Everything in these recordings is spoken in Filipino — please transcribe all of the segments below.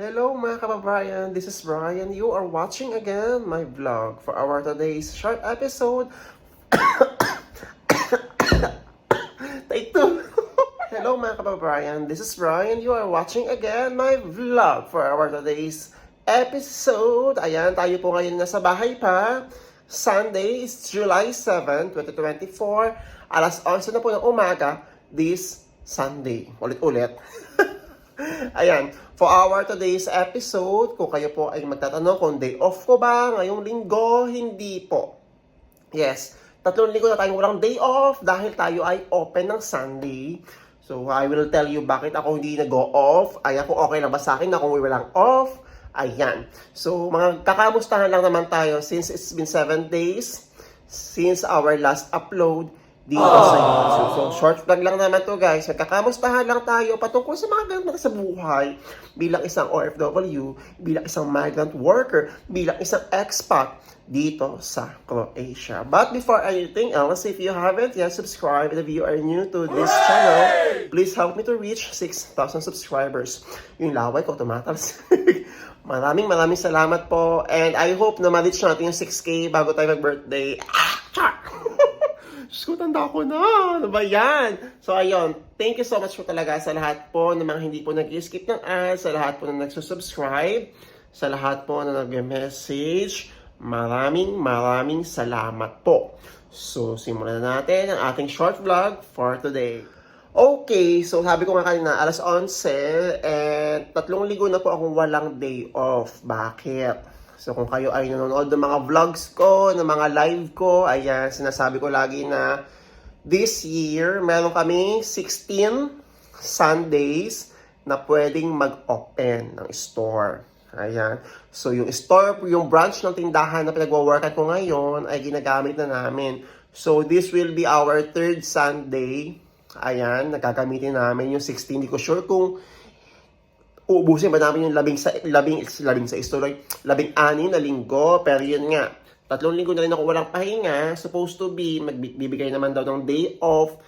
Hello mga kababayan, this is Brian. You are watching again my vlog for our today's short episode. Take. Hello mga kababayan, this is Brian. You are watching again my vlog for our today's episode. Ayan, tayo po ngayon nasa bahay pa. Sunday is July 7, 2024. Alas 11 na po ng umaga this Sunday. Ulit-ulit. Ayan, for our today's episode, kung kayo po ay magtatanong kung day off ko ba ngayong linggo, hindi po. Yes, tatlong linggo na tayong walang day off dahil tayo ay open ng Sunday. So, I will tell you bakit ako hindi nag-go off. Ayan, kung okay lang ba sa akin na kung walang off. Ayan. So, mga kakamustahan lang naman tayo since it's been 7 days since our last upload dito sa YouTube. So, short vlog lang naman to guys. Magkakamustahan lang tayo patungkol sa mga ganun sa buhay bilang isang OFW, bilang isang migrant worker, bilang isang expat dito sa Croatia. But before anything else, if you haven't yet subscribed, if you are new to this channel, please help me to reach 6,000 subscribers. Yung laway ko tumatalsik. maraming maraming salamat po. And I hope na ma-reach natin yung 6K bago tayo mag-birthday. Ah! Char! Diyos ko, tanda ko na. Ano ba yan? So, ayun. Thank you so much po talaga sa lahat po ng mga hindi po nag-skip ng ads, sa lahat po na nagsusubscribe, sa lahat po na nag-message. Maraming, maraming salamat po. So, simulan na natin ang ating short vlog for today. Okay, so sabi ko nga kanina, alas 11, and tatlong linggo na po akong walang day off. Bakit? So kung kayo ay nanonood ng mga vlogs ko, ng mga live ko, ayan, sinasabi ko lagi na this year, meron kami 16 Sundays na pwedeng mag-open ng store. Ayan. So yung store, yung branch ng tindahan na pinagwa-workan ko ngayon ay ginagamit na namin. So this will be our third Sunday. Ayan, nagagamitin namin yung 16. Hindi ko sure kung uubusin ba yung labing sa labing labing sa tuloy labing ani na linggo pero yun nga tatlong linggo na rin ako walang pahinga. Supposed to be magbibigay naman daw ng day off.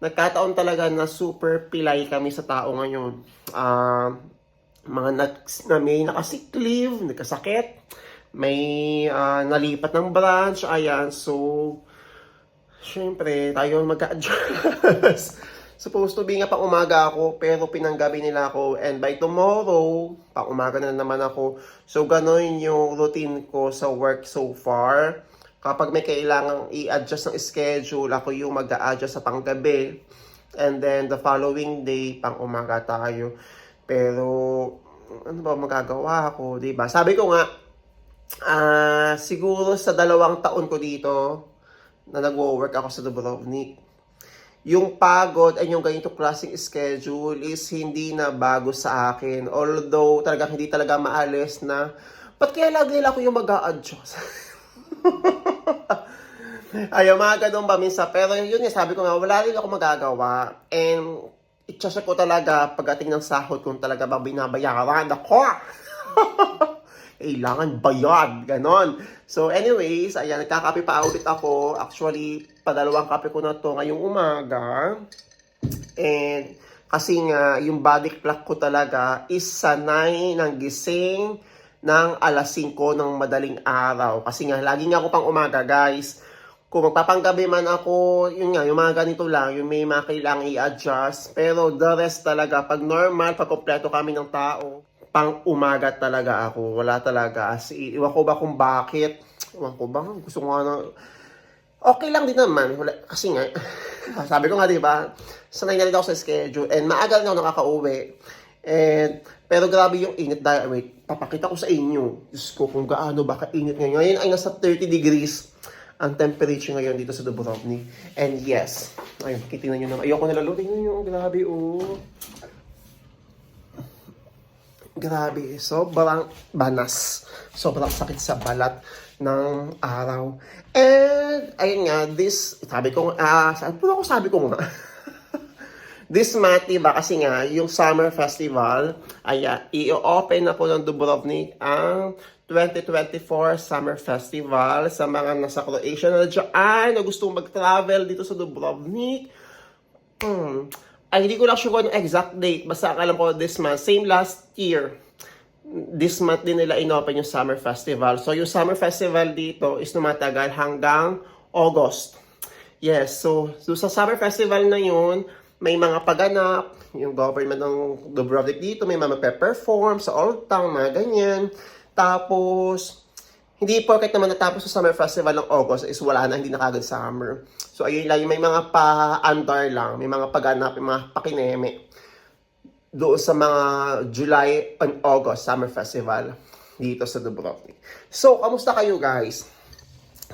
Nagkataon talaga na super pilay kami sa tao ngayon. Ah, mga na, na may nakasick leave nagkasakit may ah, nalipat ng branch ayan. So Siyempre, tayo mag-adjust. Supposed to be nga pang umaga ako, pero pinanggabi nila ako. And by tomorrow, pang umaga na naman ako. So, ganun yung routine ko sa work so far. Kapag may kailangang i-adjust ng schedule, ako yung mag-a-adjust sa panggabi. And then, the following day, pang umaga tayo. Pero, ano ba magagawa ko, di ba? Sabi ko nga, ah siguro sa dalawang taon ko dito, na nagwo-work ako sa Dubrovnik. Yung pagod ay yung ganito klaseng schedule is hindi na bago sa akin. Although talaga hindi talaga maalis na ba't kaya lagi ako yung mag adjust Ayaw, mga ganun ba minsan. Pero yun nga, sabi ko nga, wala rin ako magagawa. And itchasa ko talaga pagdating ng sahod kung talaga ba binabayaran ako. kailangan bayad, ganon. So anyways, ayan, nagkakape pa ulit ako. Actually, padalawang kape ko na to ngayong umaga. And kasi nga, yung body clock ko talaga is sanay ng gising ng alas 5 ng madaling araw. Kasi nga, lagi nga ako pang umaga, guys. Kung magpapanggabi man ako, yun nga, yung mga ganito lang, yung may mga kailangang i-adjust. Pero the rest talaga, pag normal, pag kompleto kami ng tao, pang umaga talaga ako. Wala talaga. As iwan ko ba kung bakit. Iwan ko ba? Gusto ko nga na... Okay lang din naman. Wala, kasi nga, sabi ko nga, di ba, sanay na rin ako sa schedule. And maaga rin ako nakaka-uwi. And, pero grabe yung init dahil, wait, papakita ko sa inyo. Diyos ko, kung gaano ba kainit ngayon. Ngayon ay nasa 30 degrees ang temperature ngayon dito sa Dubrovnik. And yes, ayun, kitingnan nyo naman. Ayoko nalalo. Tingnan nyo, grabe, oh. Grabe, sobrang banas. Sobrang sakit sa balat ng araw. And, ayun nga, this, sabi ko, ah, saan po ako sabi ko nga? this month, diba, kasi nga, yung summer festival, ay ah, i-open na po ng Dubrovnik ang 2024 Summer Festival sa mga nasa Croatia na dyan na gusto mag-travel dito sa Dubrovnik. Hmm. Ay, hindi ko lang sure ano exact date. Basta alam ko this month. Same last year. this month din nila inopen yung Summer Festival. So yung Summer Festival dito is tumatagal hanggang August. Yes, so, so sa Summer Festival na yun, may mga paganap, yung government ng Dubrovnik dito, may mga magpe-perform sa Old Town, mga ganyan. Tapos, hindi porket naman natapos sa Summer Festival ng August is wala na, hindi na kagad summer. So, ayun lang, may mga pa-andar lang, may mga paganap, may mga pakineme doon sa mga July and August Summer Festival dito sa Dubrovnik. So, kamusta kayo guys?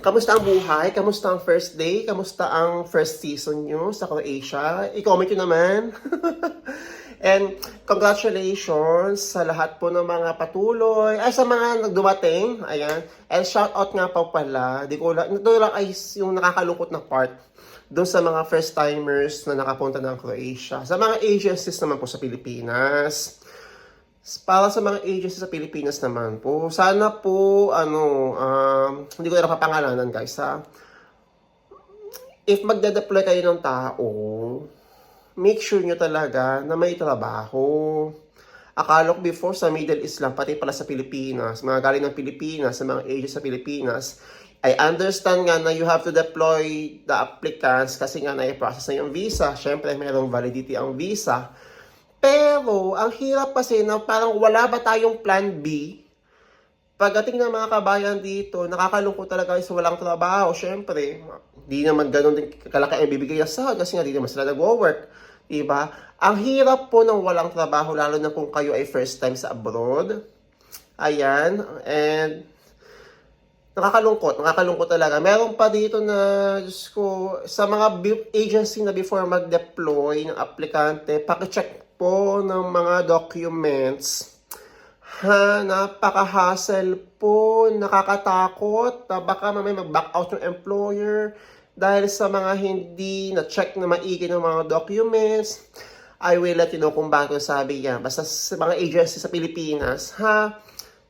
Kamusta ang buhay? Kamusta ang first day? Kamusta ang first season nyo sa Croatia? I-comment nyo naman. And congratulations sa lahat po ng mga patuloy, ay sa mga nagdumating, ayan. And shout out nga pa pala, di ko lang, ito lang ay yung nakakalungkot na part doon sa mga first timers na nakapunta ng Croatia. Sa mga agencies naman po sa Pilipinas, para sa mga agencies sa Pilipinas naman po, sana po, ano, um, hindi ko na napapangalanan guys ha. If magde-deploy kayo ng tao, make sure nyo talaga na may trabaho. Akala ko before sa Middle East lang, pati pala sa Pilipinas, mga galing ng Pilipinas, sa mga agencies sa Pilipinas, I understand nga na you have to deploy the applicants kasi nga na-process na yung visa. Siyempre, mayroong validity ang visa. Pero, ang hirap kasi na parang wala ba tayong plan B? Pagdating ng mga kabayan dito, nakakalungkot talaga is walang trabaho. Siyempre, di naman ganun din kalaki ang bibigay na sahod kasi nga di naman sila nag-work. Diba? Ang hirap po ng walang trabaho, lalo na kung kayo ay first time sa abroad. Ayan. And, nakakalungkot, nakakalungkot talaga. Meron pa dito na, Diyos ko, sa mga agency na before mag-deploy ng aplikante, pakicheck po ng mga documents. Ha, napaka-hassle po, nakakatakot, na baka mamay mag-back out yung employer dahil sa mga hindi na-check na maigi ng mga documents. I will let you know kung bakit sabi yan. Basta sa mga agency sa Pilipinas, ha,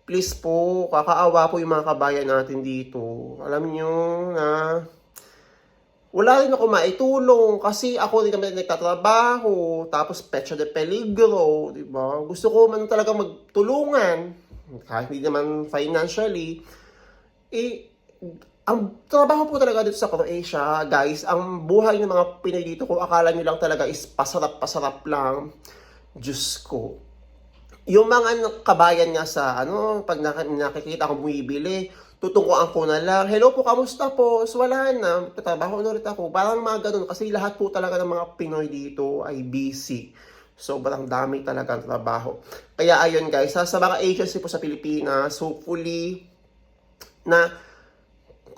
please po, kakaawa po yung mga kabayan natin dito. Alam nyo na wala rin ako maitulong kasi ako rin kami nagtatrabaho, tapos pecha de peligro, di ba? Gusto ko man talaga magtulungan, kahit hindi naman financially. Eh, ang trabaho po talaga dito sa Croatia, guys, ang buhay ng mga Pinoy dito, kung akala nyo lang talaga is pasarap-pasarap lang, Diyos ko, yung mga kabayan nga sa ano, pag nak- nakikita akong bumibili, tutukuan ko na lang, hello po, kamusta po? So, wala na, tatrabaho na ulit ako. Parang mga ganun, kasi lahat po talaga ng mga Pinoy dito ay busy. Sobrang dami talaga ng trabaho. Kaya ayun guys, sa, sa mga agency po sa Pilipinas, hopefully, na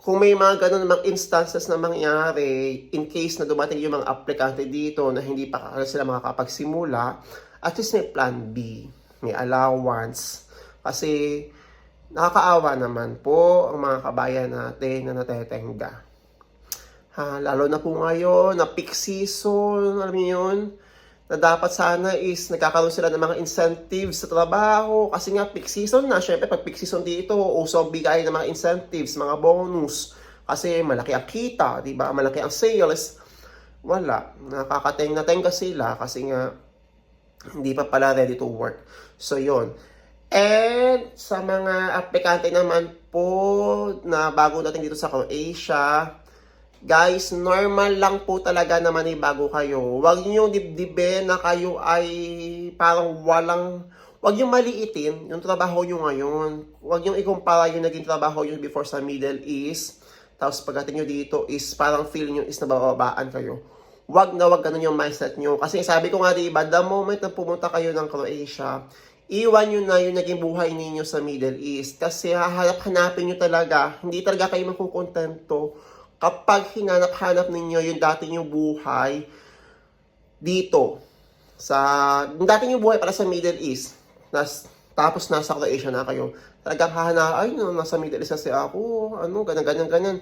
kung may mga ganun mga instances na mangyari, in case na dumating yung mga aplikante dito na hindi pa sila makakapagsimula, at least may plan B, may allowance. Kasi nakakaawa naman po ang mga kabayan natin na natetenga. Ha, lalo na po ngayon, na peak season, alam niyo yun, na dapat sana is nagkakaroon sila ng mga incentives sa trabaho kasi nga peak season na. Syempre, pag peak season dito, uso ang bigay ng mga incentives, mga bonus. Kasi malaki ang kita, di ba? Malaki ang sales. Wala. Nakakateng na tenga sila kasi nga hindi pa pala ready to work. So, yon And sa mga aplikante naman po na bago dating dito sa Croatia, Guys, normal lang po talaga naman ay bago kayo. Huwag niyo dibdibin na kayo ay parang walang... Huwag niyo maliitin yung trabaho niyo ngayon. Huwag niyo ikumpara yung naging trabaho niyo before sa Middle East. Tapos pagdating niyo dito is parang feel niyo is nabababaan kayo. Huwag na huwag ganun yung mindset niyo. Kasi sabi ko nga diba, the moment na pumunta kayo ng Croatia, iwan nyo na yung naging buhay ninyo sa Middle East. Kasi hahanap-hanapin nyo talaga, hindi talaga kayo makukontento kapag hinanap-hanap ninyo yung dati yung buhay dito sa yung dati yung buhay para sa Middle East nas, tapos nasa Croatia na kayo talagang hahana ay no, nasa Middle East kasi ako ano ganyan ganyan ganyan.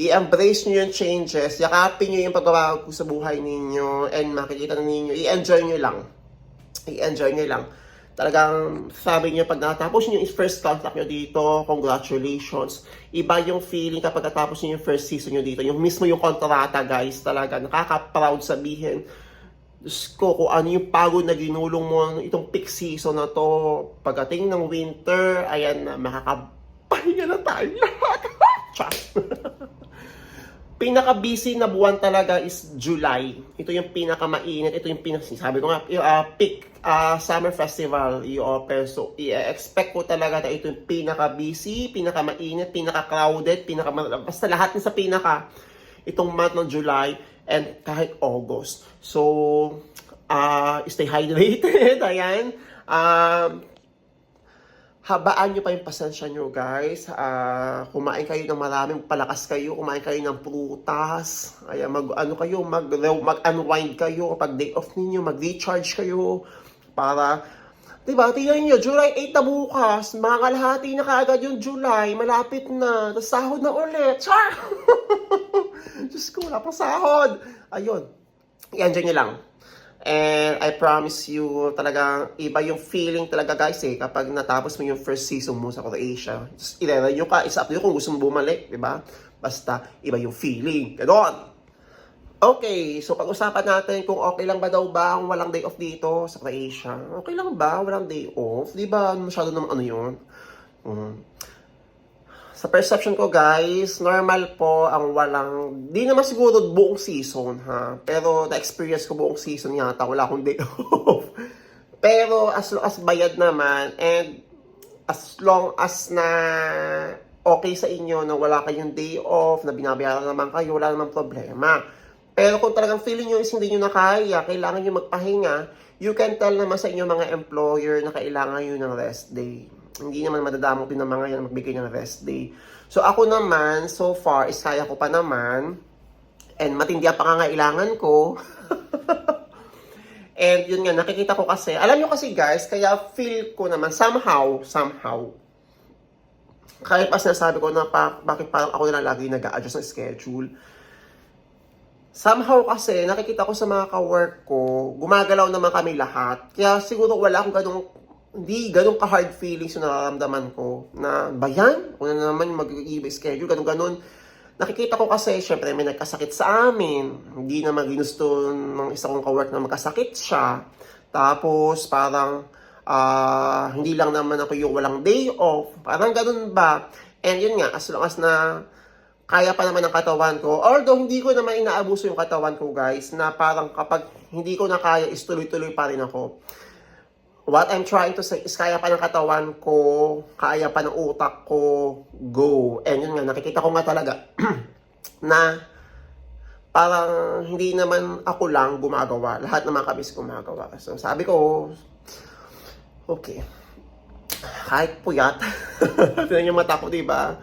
I-embrace nyo yung changes yakapin nyo yung pagbabago sa buhay ninyo and makikita na ninyo i-enjoy nyo lang. I-enjoy nyo lang talagang sabi niyo pag natapos niyo yung first contract niyo dito, congratulations. Iba yung feeling kapag natapos niyo yung first season niyo dito. Yung mismo yung kontrata, guys, talaga nakaka-proud sabihin Diyos ko, kung ano yung pagod na ginulong mo itong peak season na to, pagdating ng winter, ayan na, makakapahinga na tayo lahat. pinaka-busy na buwan talaga is July. Ito yung pinaka-mainit. Ito yung pinaka sabi ko nga, uh, peak uh, summer festival i-offer. So, i-expect ko talaga na ito yung pinaka-busy, pinaka-mainit, pinaka-crowded, pinaka basta lahat sa pinaka itong month ng July and kahit August. So, uh, stay hydrated. Ayan. Um, habaan nyo pa yung pasensya nyo, guys. Ah, kumain kayo ng maraming palakas kayo, kumain kayo ng prutas. Ay, mag, ano kayo, mag, mag-unwind kayo kapag day off ninyo, mag-recharge kayo para, di ba, tingnan nyo, July 8 na bukas, mga kalahati na kaagad yung July, malapit na, tapos sahod na ulit. Char! Diyos ko, wala pang sahod. Ayun. Dyan nyo lang. And I promise you, talagang iba yung feeling talaga guys eh, kapag natapos mo yung first season mo sa Croatia. Nyo ka, isa up kung gusto mo bumalik, di ba? Basta, iba yung feeling. Ganon! Okay, so pag-usapan natin kung okay lang ba daw ba ang walang day off dito sa Croatia. Okay lang ba? Walang day off? Di ba masyado naman ano yun? Mm. Sa perception ko guys, normal po ang walang, di naman siguro buong season ha. Pero na-experience ko buong season yata, wala akong day off. Pero as long as bayad naman and as long as na okay sa inyo na wala kayong day off, na binabayaran naman kayo, wala namang problema. Pero kung talagang feeling nyo is hindi nyo na kaya, kailangan nyo magpahinga, you can tell naman sa inyo mga employer na kailangan nyo ng rest day hindi naman madadamot din mga yan magbigay ng rest day. So ako naman, so far, is kaya ko pa naman. And matindi ang pangangailangan ko. And yun nga, nakikita ko kasi, alam nyo kasi guys, kaya feel ko naman, somehow, somehow, kahit pa sinasabi ko na pa, bakit parang ako na lagi nag-a-adjust ng schedule, somehow kasi, nakikita ko sa mga ka-work ko, gumagalaw naman kami lahat. Kaya siguro wala akong ganong hindi ganun ka-hard feelings yung nararamdaman ko na ba yan? Kung na naman mag-iiba schedule, ganun ganun. Nakikita ko kasi, syempre may nagkasakit sa amin. Hindi naman ginusto ng isa kong kawork na magkasakit siya. Tapos parang uh, hindi lang naman ako yung walang day off. Parang ganun ba? And yun nga, as long as na kaya pa naman ng katawan ko. Although hindi ko naman inaabuso yung katawan ko guys, na parang kapag hindi ko na kaya is tuloy-tuloy pa rin ako what I'm trying to say is kaya pa ng katawan ko, kaya pa ng utak ko, go. And yun nga, nakikita ko nga talaga na parang hindi naman ako lang gumagawa. Lahat naman kami gumagawa. So sabi ko, okay. Kahit puyat. Tignan yung mata ko, di ba?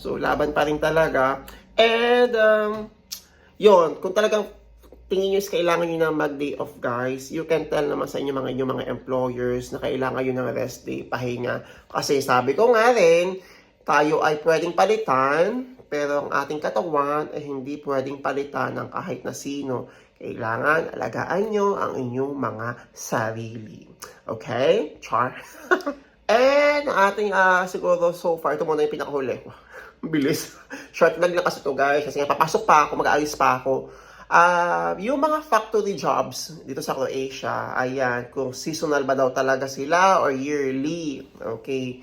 So laban pa rin talaga. And, um, yun, kung talagang tingin nyo is kailangan nyo na mag-day off guys, you can tell naman sa inyo mga inyong mga employers na kailangan nyo ng rest day, pahinga. Kasi sabi ko nga rin, tayo ay pwedeng palitan, pero ang ating katawan ay hindi pwedeng palitan ng kahit na sino. Kailangan alagaan nyo ang inyong mga sarili. Okay? Char. And ating uh, siguro so far, ito muna yung pinakahuli. Bilis. Short vlog lang kasi ito guys. Kasi nga papasok pa ako, mag-aalis pa ako. Uh, yung mga factory jobs dito sa Croatia, ayan, kung seasonal ba daw talaga sila or yearly. Okay.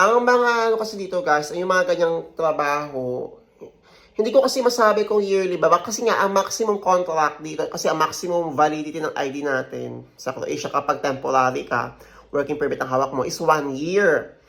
Ang mga ano kasi dito guys, yung mga ganyang trabaho, hindi ko kasi masabi kung yearly ba, kasi nga ang maximum contract dito, kasi ang maximum validity ng ID natin sa Croatia kapag temporary ka, working permit ang hawak mo is one year.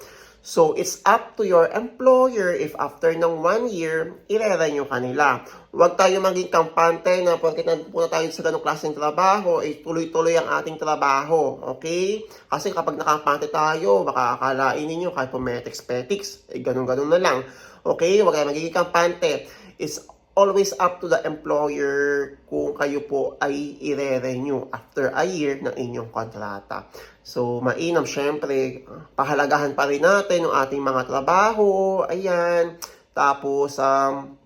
So, it's up to your employer if after ng one year, irera nyo kanila. Huwag tayo maging kampante na pagkit na tayo sa ganong klaseng trabaho, ay eh, tuloy-tuloy ang ating trabaho. Okay? Kasi kapag nakampante tayo, baka akalain ninyo kahit po metix-petix, eh ganun-ganun na lang. Okay? Huwag tayo magiging kampante. It's always up to the employer kung kayo po ay i-renew after a year ng inyong kontrata. So, mainam syempre, pahalagahan pa rin natin ang ating mga trabaho, ayan. Tapos, um,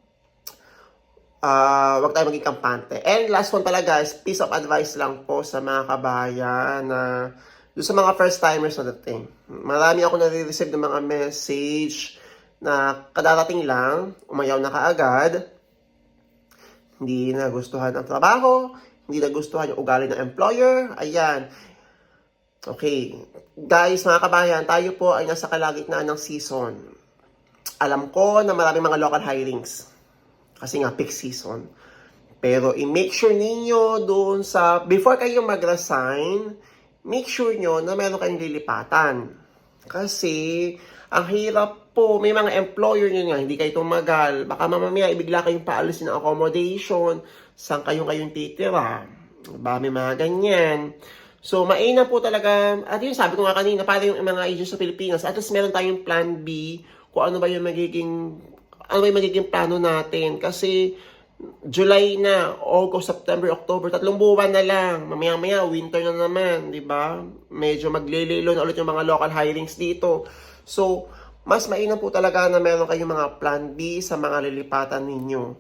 uh, wag tayo maging kampante. And last one pala guys, piece of advice lang po sa mga kabayan na doon sa mga first timers na dating. Marami ako nare-receive ng mga message na kadarating lang, umayaw na kaagad, hindi nagustuhan ang trabaho, hindi nagustuhan yung ugali ng employer, ayan. Okay. Guys, mga kabayan, tayo po ay nasa kalagitnaan ng season. Alam ko na maraming mga local hirings. Kasi nga, peak season. Pero i-make sure ninyo doon sa, before kayo mag-resign, make sure nyo na meron kayong lilipatan. Kasi, ang hirap po, may mga employer nyo nga, hindi kayo tumagal. Baka mamamaya, ibigla kayong paalisin ng accommodation. Saan kayong kayong titira? Diba? May mga ganyan. So, mainam po talaga, at yun sabi ko nga kanina, para yung mga agents sa Pilipinas, at least meron tayong plan B, kung ano ba yung magiging, ano ba yung magiging plano natin. Kasi, July na, August, September, October, tatlong buwan na lang. Mamaya-maya, winter na naman, di ba? Medyo maglililo na ulit yung mga local hirings dito. So, mas mainam po talaga na meron kayong mga plan B sa mga lilipatan ninyo.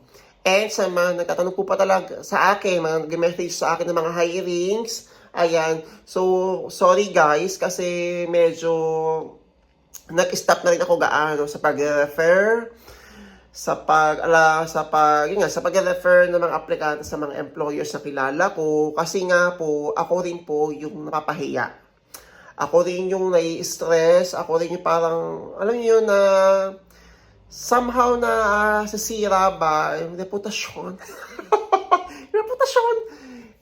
And sa mga nagtatanong po pa talaga sa akin, mga nag-message sa akin ng mga hirings, ayan. So, sorry guys, kasi medyo nag-stop na rin ako gaano sa pag-refer sa pag ala sa pag nga, sa pag-refer ng mga aplikante sa mga employers na kilala ko kasi nga po ako rin po yung napapahiya. Ako rin yung nai-stress, ako rin yung parang alam niyo na somehow na uh, sisira ba yung reputasyon. reputasyon.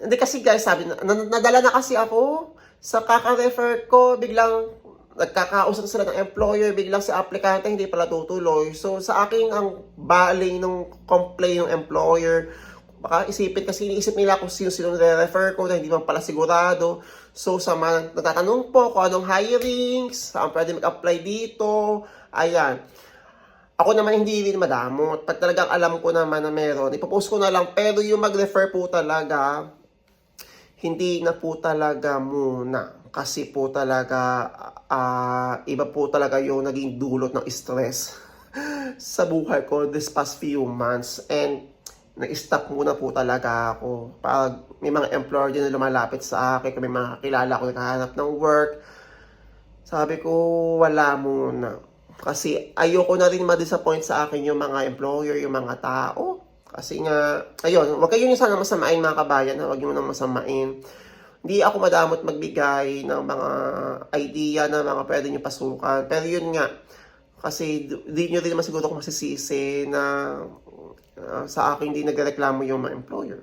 Hindi kasi guys, sabi na, na- nadala na kasi ako sa kaka-refer ko, biglang nagkakausap sila ng employer, biglang si aplikante hindi pala tutuloy. So, sa akin, ang baling ng complaint ng employer, baka isipin kasi iniisip nila kung sino-sino nire-refer ko na hindi man pala sigurado. So, sa mga natatanong po kung anong hirings, saan pwede mag-apply dito, ayan. Ako naman hindi rin madamot. Pag talagang alam ko naman na meron, ipopost ko na lang. Pero yung mag-refer po talaga, hindi na po talaga muna. Kasi po talaga, ah, iba po talaga yung naging dulot ng stress sa buhay ko this past few months. And nag-stop muna po talaga ako. Pag may mga employer din na lumalapit sa akin, may mga kilala ko naghahanap ng work, sabi ko, wala muna. Kasi ayoko na rin ma-disappoint sa akin yung mga employer, yung mga tao. Kasi nga, ayun, wag kayo yung sana masamain mga kabayan, ha? wag nyo nang masamain. Hindi ako madamot magbigay ng mga idea na mga pwede nyo pasukan. Pero yun nga, kasi di nyo rin naman siguro kung masisisi na uh, sa akin di nagreklamo yung mga employer.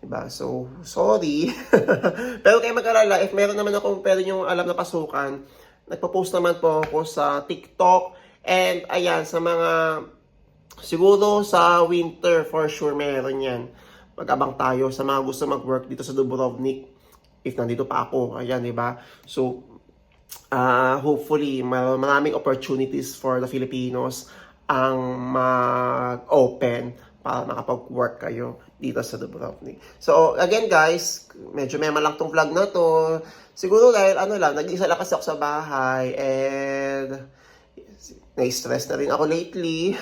Diba? So, sorry. Pero kayo mag-alala, if meron naman ako pwede nyo alam na pasukan, nagpo-post naman po ako sa TikTok. And ayan, sa mga, siguro sa winter, for sure meron yan. Mag-abang tayo sa mga gusto mag-work dito sa Dubrovnik. If nandito pa ako, ayan, di ba? So, ah hopefully, mar- maraming opportunities for the Filipinos ang mag-open para makapag-work kayo dito sa Dubrovnik. So, again guys, medyo mema lang tong vlog na to. Siguro dahil ano lang, nag-isa lang kasi ako sa bahay and na-stress na rin ako lately.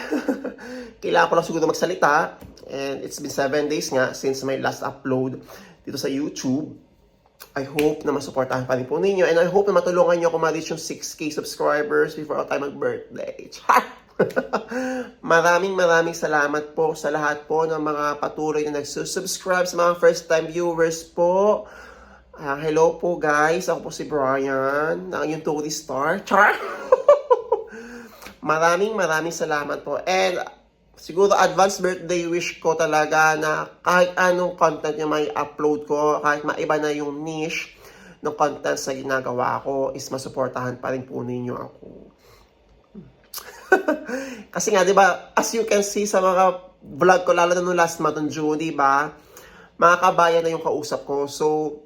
Kailangan ko lang siguro magsalita. And it's been 7 days nga since my last upload dito sa YouTube. I hope na masuportahan pa rin po ninyo. And I hope na matulungan nyo ako ma-reach yung 6K subscribers before tayo mag-birthday. Char! maraming maraming salamat po sa lahat po ng mga patuloy na nagsusubscribe sa mga first time viewers po. Ah, hello po guys, ako po si Brian, ang yung tourist star. Char! maraming maraming salamat po. And siguro advance birthday wish ko talaga na kahit anong content yung may upload ko, kahit maiba na yung niche ng content sa ginagawa ko, is masuportahan pa rin po ninyo ako. Kasi nga, di ba, as you can see sa mga vlog ko, lalo na nung last month, nung June, di ba, mga kabayan na yung kausap ko. So,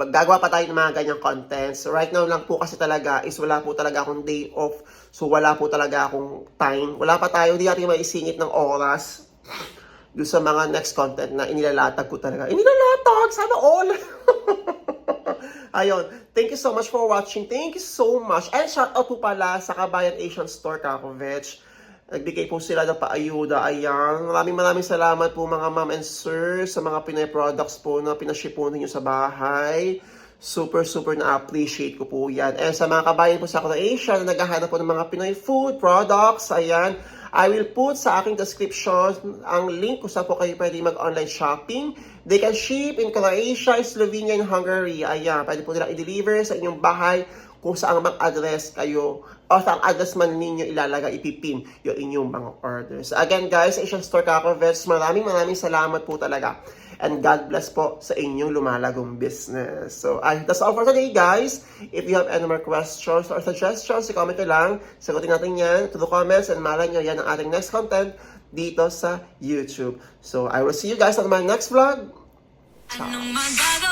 maggagawa pa tayo ng mga ganyang contents. Right now lang po kasi talaga is wala po talaga akong day off. So, wala po talaga akong time. Wala pa tayo, hindi natin maisingit ng oras doon sa mga next content na inilalatag ko talaga. Inilalatag! Sana all! Ayun. Thank you so much for watching. Thank you so much. And shout out po pala sa Kabayan Asian Store, Kakovich. Nagbigay po sila ng paayuda. Ayan. Maraming maraming salamat po mga ma'am and sir sa mga Pinoy products po na pinaship po ninyo sa bahay. Super, super na-appreciate ko po yan. And sa mga kabayan po sa Croatia na naghahanap po ng mga Pinoy food products, ayan, I will put sa aking description ang link kung saan po kayo pwede mag-online shopping. They can ship in Croatia, Slovenia, and Hungary. Ayan, pwede po nilang i-deliver sa inyong bahay kung saan mag-address kayo o sa address man ninyo ilalagay, ipipin yung inyong mga orders. Again guys, Asian Store Kako Vets, maraming maraming salamat po talaga. And God bless po sa inyong lumalagong business. So, ay, that's all for today guys. If you have any more questions or suggestions, i-comment nyo lang. Sagutin natin yan to the comments and malay nyo yan ang ating next content dito sa YouTube. So, I will see you guys on my next vlog. Magagawa